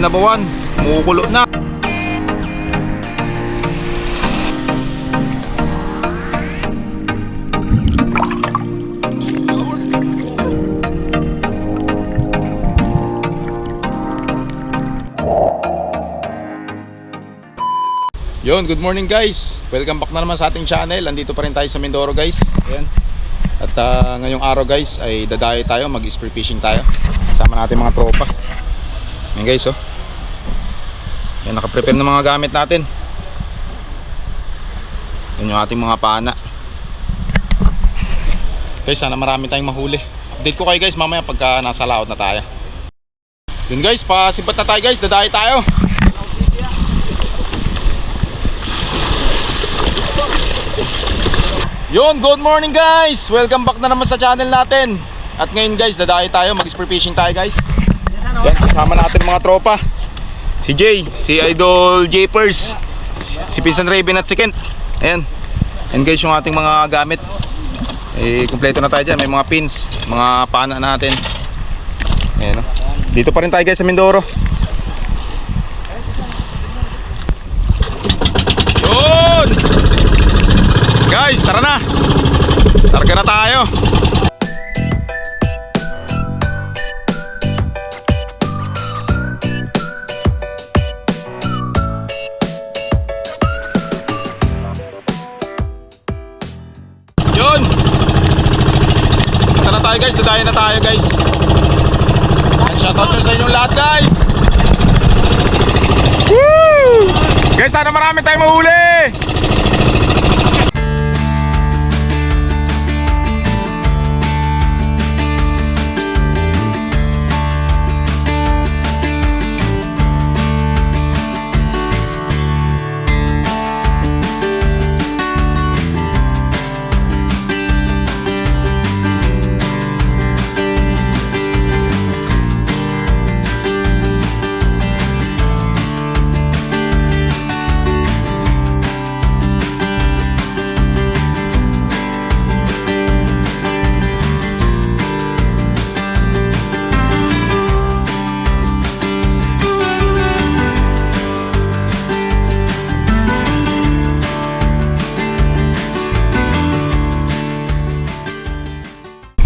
binabawan. Kumukulo na. Yon, good morning guys. Welcome back na naman sa ating channel. Andito pa rin tayo sa Mindoro guys. Ayan. At ah, ngayong araw guys ay dadayo tayo, mag-spear fishing tayo. Kasama natin mga tropa. Ayan guys oh. Ayan, nakaprepare ng mga gamit natin. Yan yung ating mga pana. Guys, sana marami tayong mahuli. Update ko kayo guys mamaya pagka nasa laot na tayo. Yun guys, pasipat na tayo guys, dadayo tayo. Yun, good morning guys! Welcome back na naman sa channel natin. At ngayon guys, dadayo tayo, mag-spear fishing tayo guys. Yan, kasama natin mga tropa. Si Jay, si Idol Japers, si Pinsan Raven at si Kent. Ayan. Ayan guys yung ating mga gamit. Eh, kumpleto na tayo dyan. May mga pins, mga pana natin. Ayan o. Dito pa rin tayo guys sa Mindoro. Yun! Guys, tara na! Targa na tayo! Tayo guys, dadayo na tayo guys. Shoutout sa inyong lahat guys! Woo! Guys, sana marami tayong mahuli!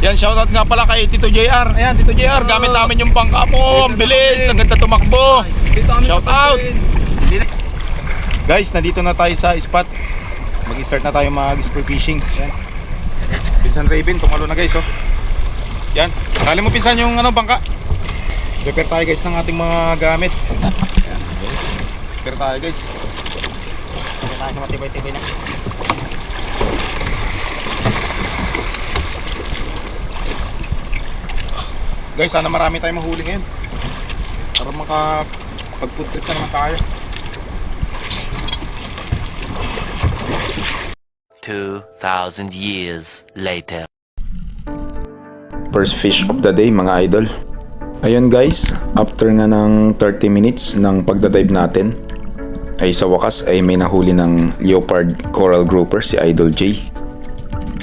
Yan, shoutout nga pala kay Tito JR. Ayan, Tito JR, gamit namin yung bangka mo. Ang bilis, ang ganda tumakbo. Shoutout! Guys, nandito na tayo sa spot. Mag-start na tayo mag-spear fishing. Ayan. Pinsan Raven, tumalo na guys, oh. Yan, kali mo pinsan yung ano, bangka. Prepare tayo guys ng ating mga gamit. Prepare tayo guys. Hindi tayo sa matibay-tibay na. Guys, sana marami tayong mahuli ngayon. Para maka pag-food trip na naman tayo. 2,000 years later. First fish of the day mga idol. Ayun guys, after nga ng 30 minutes ng pagdadive natin, ay sa wakas ay may nahuli ng leopard coral grouper si Idol J.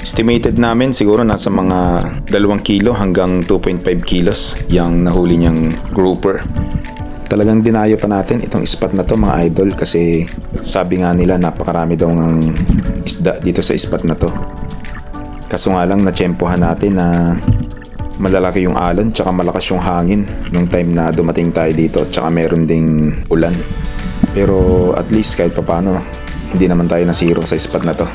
Estimated namin siguro nasa mga 2 kilo hanggang 2.5 kilos yung nahuli niyang grouper. Talagang dinayo pa natin itong spot na to mga idol kasi sabi nga nila napakarami daw ng isda dito sa spot na to. Kaso nga lang natsyempohan natin na malalaki yung alon tsaka malakas yung hangin nung time na dumating tayo dito tsaka meron ding ulan. Pero at least kahit papano hindi naman tayo nasiro sa spot na to.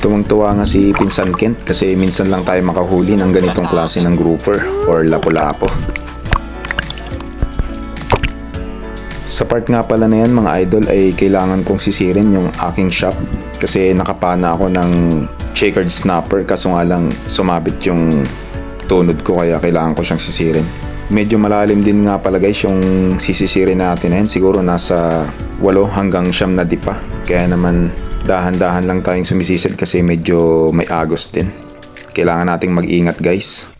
Tuwang-tuwa nga si Pinsan Kent kasi minsan lang tayo makahuli ng ganitong klase ng grouper or lapu-lapo. Sa part nga pala na yan mga idol ay kailangan kong sisirin yung aking shop kasi nakapana ako ng checkered snapper kaso nga lang sumabit yung tunod ko kaya kailangan ko siyang sisirin. Medyo malalim din nga pala guys yung sisisirin natin na yan siguro nasa 8 hanggang siyam na dipa kaya naman dahan-dahan lang tayong sumisisid kasi medyo may agos din. Kailangan nating mag-ingat guys.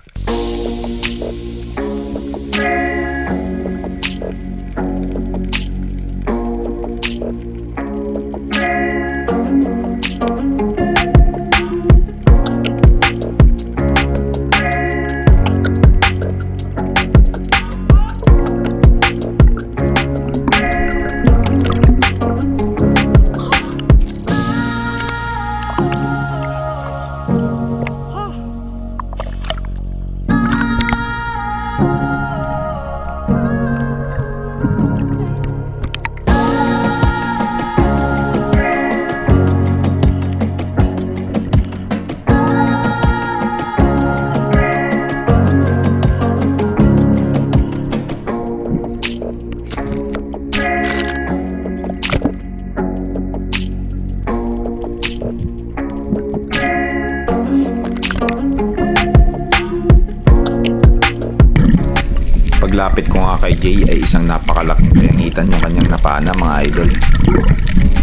Isang napakalaking payangitan yung kanyang napana mga idol.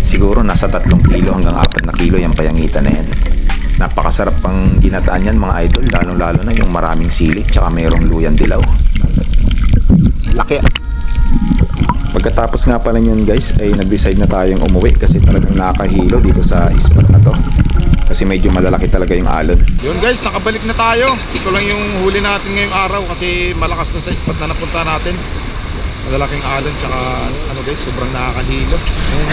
Siguro nasa 3 kilo hanggang 4 na kilo yung payangitan na yan. Napakasarap pang ginataan yan mga idol, lalong lalo na yung maraming sili tsaka mayroong luyan dilaw. Laki ah. Pagkatapos nga pala yun guys ay nag-decide na tayong umuwi kasi talagang nakakahilo dito sa spot na to. Kasi medyo malalaki talaga yung alon. Yun guys, nakabalik na tayo. Ito lang yung huli natin ngayong araw kasi malakas dun sa spot na napunta natin. Malalaking alon tsaka ano guys, sobrang nakakahilo. Ayan.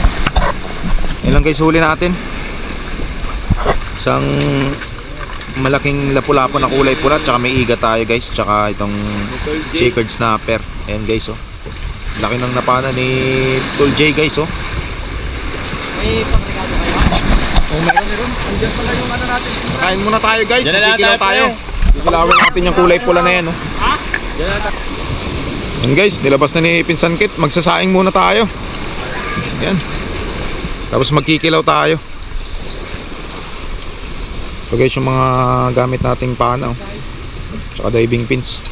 Yan lang guys huli natin. Isang malaking lapu-lapu na kulay pula tsaka may iga tayo guys tsaka itong checkered snapper. Ayan guys oh. Laki ng napana ni Tol J guys oh. Oh, meron meron. Andiyan pala yung ano natin. Kain muna tayo guys. Kikilaw tayo. Kikilawin natin yung kulay pula na yan. Oh. Yan guys, nilabas na ni Pinsan Kit. Magsasaing muna tayo. Yan. Tapos magkikilaw tayo. Ito guys yung mga gamit nating pana. Oh. Tsaka diving pins.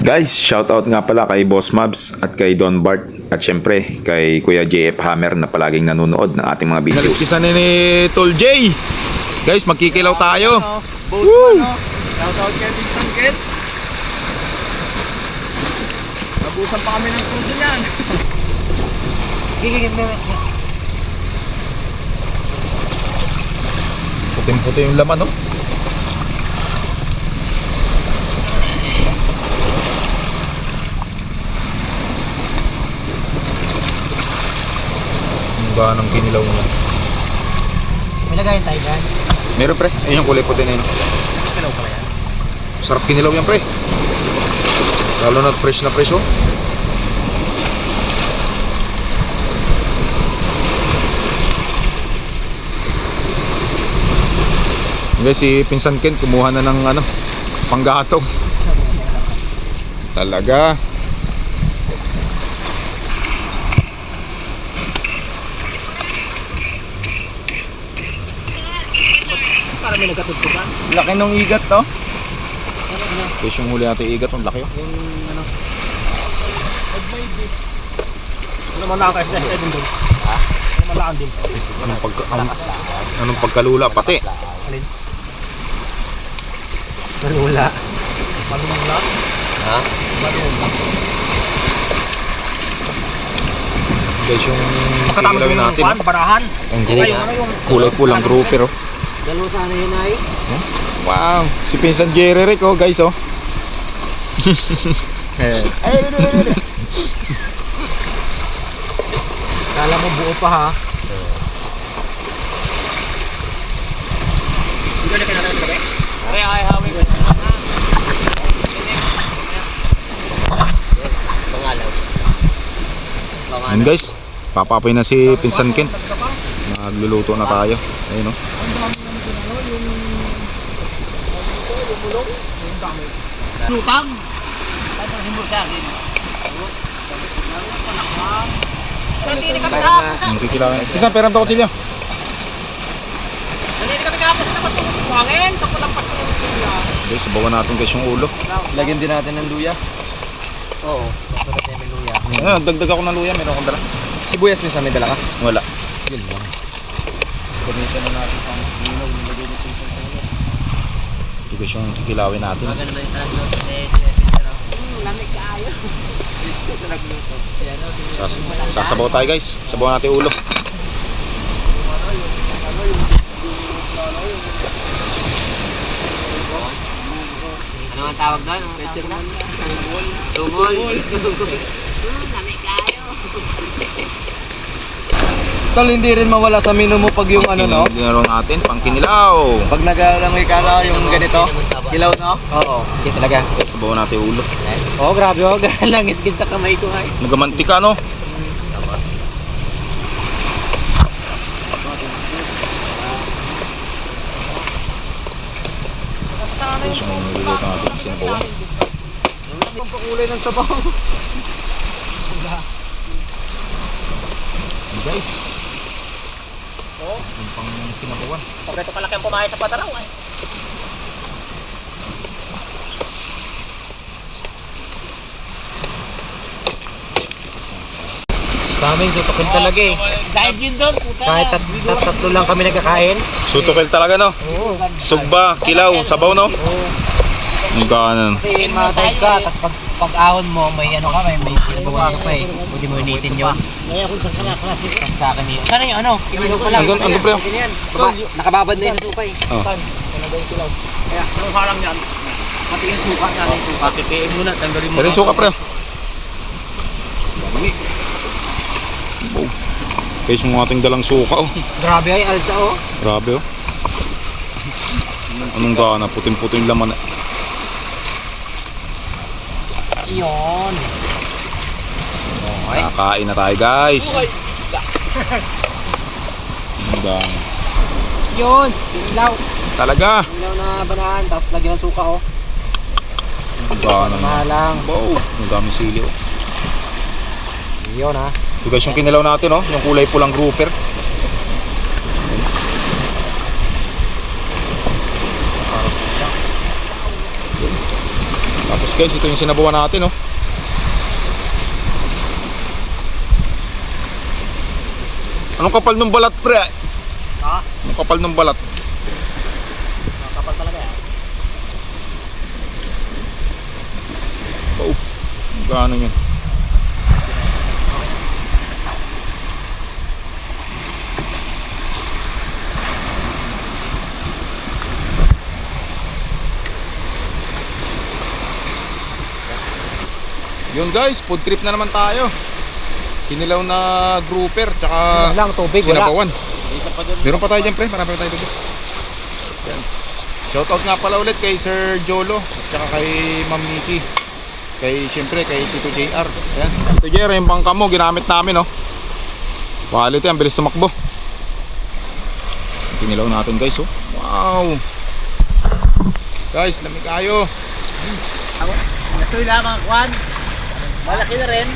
Guys, shoutout nga pala kay Boss Mabs at kay Don Bart at syempre kay Kuya JF Hammer na palaging nanonood ng ating mga videos. Naliskisan na ni Tol J. Guys, magkikilaw tayo. Woo! Shout out kay Vincent Kit. Nabusan pa kami ng tudo niyan. Puting-puti yung laman, no? Ang ba ng kinilaw mo? May lagayin tayo dyan. Meron pre, ayun yung kulay puti na yun. Kalaw pala yan. Sarap kinilaw yan pre. Lalo na fresh na fresh oh. Guys, si Pinsan Ken kumuha na ng ano, panggatong. Talaga. Para may nagkatugtugan. Laki ng igat to. Guys, yung huli natin igat, ang laki oh. Yung ano. Ano man lang kasi din doon. Ha? Ano man lang din. Anong, pagka, anong, anong pagkalula pati. Alin? Malula. Malula? Ha? Malula. Guys, yung Pagkatama kilawin yung natin. barahan. Ang Ay, group, ano yung... kulay pulang grouper oh. Dalawa sana yun ay. Wow, si Pinsan Jerry Rick oh guys oh. Kala mo buo pa ha. Hindi ka na kinalaman gabi? Ay, ay, hawi ko. Yun guys, papapoy na si Pinsan Ken. Nagluluto na tayo. Ayun oh. Lutang. Ano himbo sa akin? Ang kikilawin. Pinsan, peram to kutsilyo. Sa buhangin. Kapulang patungkol niya. Guys, sabawan natin guys yung ulo. Lagyan din natin ng luya. Oo. Dapat natin may luya. Ayun, dagdag ako ng luya, meron akong dala. Sibuyas minsan may dala ka? Wala. Yun lang. Gamitin na natin pang minaw. Nilagay dito yung pangalaw. Ito guys yung kikilawin natin. Maganda yung translate ni Jeffy? Lamig ka ayo. Ito nagluto. Si ano? sasabaw tayo guys. Sabawan natin yung ulo. Ano ang tawag doon? Ang tawag doon? Tungol. Tungol. Lamig kayo. Tol, hindi rin mawala sa menu mo pag yung ano, no? Dinaro natin, pang kinilaw. Pag nagalangoy ka na yung ganito, kilaw, no? Oo, hindi talaga. Sabawan natin yung ulo. Oo, oh, grabe, huwag lang iskin sa kamay ko, ay. Nagamantika no? Guys, yung niluluto natin, sinabawan. Ang pakulay ng sabaw. Guys. Oh, yung pang sinabawan. Pag ito kalaki ang pumahay sa pataraw ay. Sa amin, tutukin talaga eh. Dahil yun doon, puta. Kahit tat tat tatlo lang kami nagkakain. Sutukil talaga no. Oo. Sugba, kilaw, sabaw no. Ang ganan. Kasi mga ka, tapos pag, pag ahon mo, may ano ka, may, may ginagawa ka pa eh. Pwede mo initin yun. Kaya kung saan ka na, klase ko. Sa akin yun. Sana yung ano, kinilaw pa lang. Hanggang- hanggang pre. Baba, nakababad na yun sa suka eh. Oh. Yung kilaw. Kaya, ang harang yan. Pati yung suka, sana yung suka. Pipiin mo na, tanggalin mo Pero yung suka pre. Oh. Guys, yung ating dalang suka oh. Grabe ay alsa oh. Grabe oh. Anong gana? Puting-puting laman. Yun. Kakain na tayo guys. Ang gana. Yun, kilaw. Talaga. Kilaw na banahan, tapos lagyan ng suka oh. Ang gana. Mahalang. Wow. Ang daming sili oh. Yun ha. Ito guys yung kinilaw natin oh. Yung kulay pulang grouper. Tapos guys, ito yung sinabawan natin oh. Anong kapal ng balat pre? Ha? Anong kapal ng balat? Kapal talaga eh. Oh. Gaano yun? Yun guys, food trip na naman tayo. Kinilaw na grouper, tsaka lang, tubig, wala. sinabawan. Meron pa tayo dyan pre, marami pa tayo dito. Yan. Shoutout nga pala ulit kay Sir Jolo, tsaka kay Ma'am Nikki. Kay siyempre kay Tito JR. Yan. Tito JR, yung bangka mo ginamit namin, oh. Quality, ang bilis tumakbo. Kinilaw natin guys, oh. Wow. Guys, lamig kayo. Ito yung lamang kwan. Malaki na rin.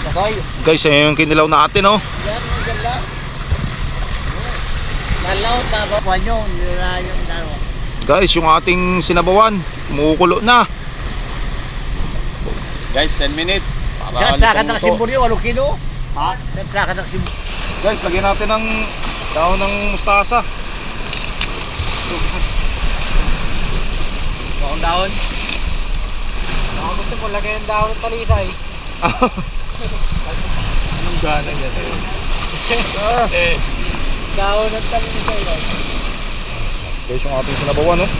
Takoy, Guys, ayun yung kinilaw natin, oh. yan, yan lang. Nalaw, tama. Kwan yun, yun na yung ano. Guys, yung ating sinabawan, kumukulo na. Guys, 10 minutes. Siya, trakat ng simbolyo, 8 kilo. Ha? Siya, trakat ng simbolyo. Guys, lagyan natin ng daon ng mustasa. Bakong dahon. Baka gusto mo lagyan ng dahon ng talisay. Anong gana yan? Dahon ng talisay. Guys, yung ating sinabawan, oh.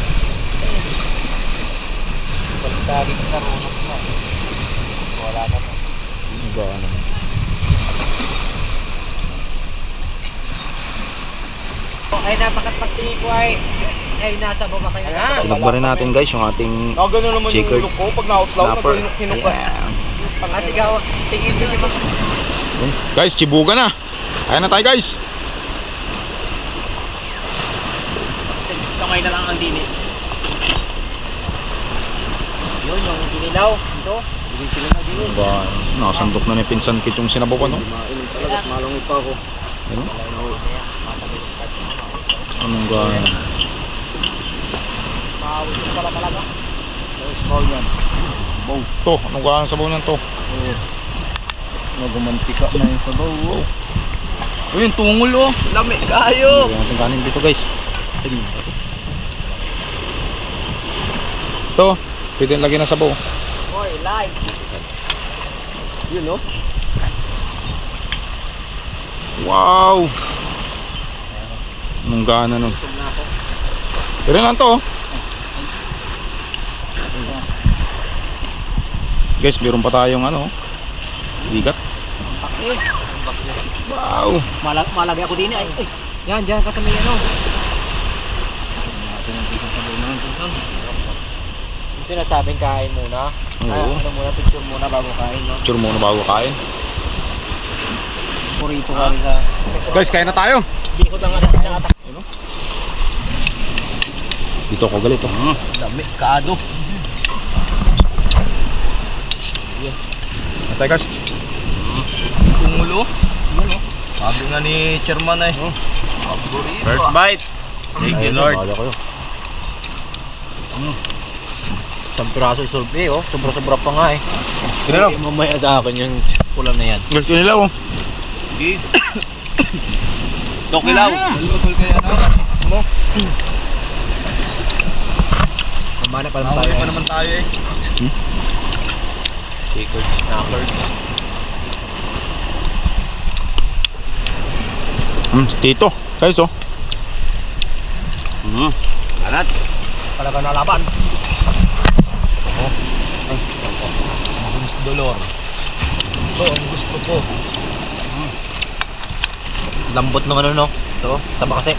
Pagsaging karunok mo. Wala na po. Ang Ay, napakat pagtingin ko ay ay nasa baba kayo. Ayan. Sinagba rin natin guys yung ating Oh, ganun naman Checkered yung look ko. Pag na-outlaw, snapper. nag-hinuk ka. Ayan. Pangasigaw, tingin din yung. Guys, chibuga na. Ayan na tayo guys. Kamay na lang ang dini. Yun, yung kinilaw. Ito. Gana. Nakasandok na ni Pinsan Kit yung sinabawan, oh. Malungit pa ako. Ano? Anong gana? To, anong gana sabaw niyan to? Nagumantika na yung sabaw. Oh. Uy, yung tungol oh. Lami kayo. Natin kanin dito guys. Ito, pwede lagyan ng sabaw. Hoy, live. Yun oh. Wow! Anong gana nun? Pero lang to. oh. Guys, meron pa tayong ano, oh. bigat. Wow! Malag malagay ako din ay. Yan, diyan ka sa may ano. Yung sinasabing kain muna. Oo. Ay, ano muna, picture muna bago kain, no? Picture muna bago kain. Purito ka rin sa... Guys, kain na tayo. Bihod ang atak. Dito ako galit, oh. Lami kado. Atay guys. Tungol oh. Yun oh. Sabi nga ni chairman ay. First bite. Thank you Lord. Bahala kayo. Isang piraso sulpi, oh. Sobra-sobra pa nga eh. Kinilaw. Eh, mamaya sa akin yung pula na yan. Guys, kinilaw. oh. Dok Ilaw. Lulutol kaya na. Mo. Kumana pa lang tayo. Mahuli pa naman tayo eh. Shaker, snacker. Hmm, tito. Guys, oh. Hmm. Alat. Talaga nalaban. Oh. Ang gusto dolor. Ito, ang gusto ko. Lambot ng ano, no? Ito, taba kasi.